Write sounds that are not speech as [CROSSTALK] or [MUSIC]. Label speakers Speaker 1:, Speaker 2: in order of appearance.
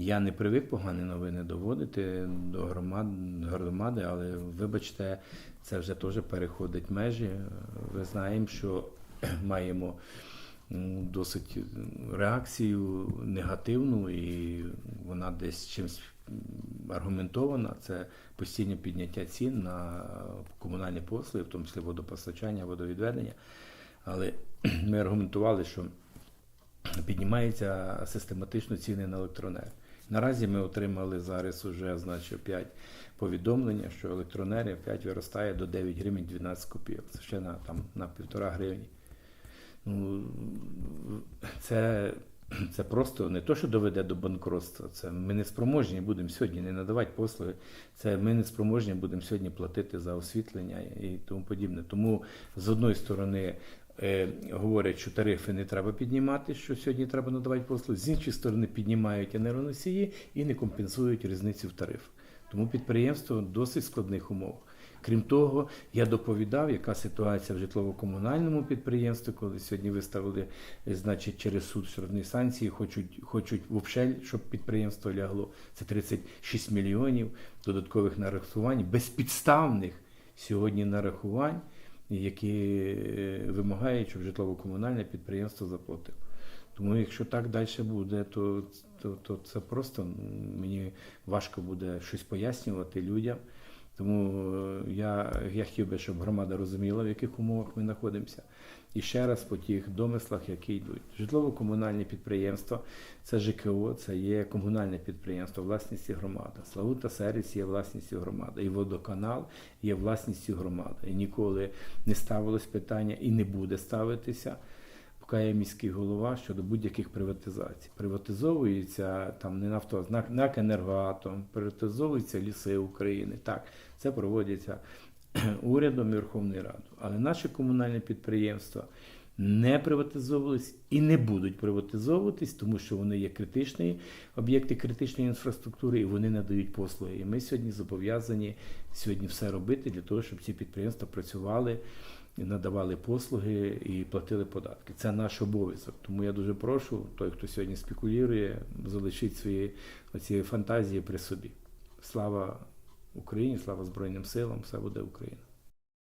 Speaker 1: Я не привик погані новини доводити до громад, громади, але вибачте, це вже теж переходить межі. Ви знаємо, що [CLEARS THROAT] маємо досить реакцію негативну, і вона десь чимось аргументована. Це постійне підняття цін на комунальні послуги, в тому числі водопостачання, водовідведення. Але [CLEARS THROAT] ми аргументували, що [CLEARS THROAT] піднімаються систематично ціни на електроенергію. Наразі ми отримали зараз уже значить, 5 повідомлення, що електроенергія 5 виростає до 9 гривень 12 копійок. Це ще на, там, на півтора гривні. Ну, це, це просто не то, що доведе до банкротства. Це ми не спроможні будемо сьогодні не надавати послуги. Це ми не спроможні будемо сьогодні платити за освітлення і тому подібне. Тому з одної сторони. Е, Говорять, що тарифи не треба піднімати, що сьогодні треба надавати послуги. З іншої сторони, піднімають енергоносії і не компенсують різницю в тарифах. Тому підприємство в досить складних умовах. Крім того, я доповідав, яка ситуація в житлово-комунальному підприємстві, коли сьогодні виставили, е, значить, через суд штрафні санкції, хочуть, хочуть взагалі, щоб підприємство лягло. Це 36 мільйонів додаткових нарахувань, безпідставних сьогодні нарахувань, які е, вимагають, щоб житлово-комунальне підприємство заплатило. Тому якщо так далі буде, то, то, то це просто мені важко буде щось пояснювати людям. Тому е, я, я хотів би, щоб громада розуміла, в яких умовах ми знаходимося. І ще раз по тих домислах, які йдуть. Житлово-комунальні підприємства це ЖКО, це є комунальне підприємство, власності громади. Славута сервіс є власністю громади. І водоканал є власністю громади. І ніколи не ставилось питання і не буде ставитися поки міський голова щодо будь-яких приватизацій. Приватизовується там не нафто, знак НАК «Енергоатом», приватизовуються ліси України. Так, це проводиться [CLEARS THROAT] урядом і Верховною Радою. Але наші комунальні підприємства не приватизовувались і не будуть приватизовуватись, тому що вони є критичні об'єкти критичної інфраструктури і вони надають послуги. І ми сьогодні зобов'язані сьогодні все робити для того, щоб ці підприємства працювали надавали послуги і платили податки. Це наш обов'язок. Тому я дуже прошу, той, хто сьогодні спекулює, залишить свої оці фантазії при собі. Слава Україні, слава Збройним силам, все буде Україна.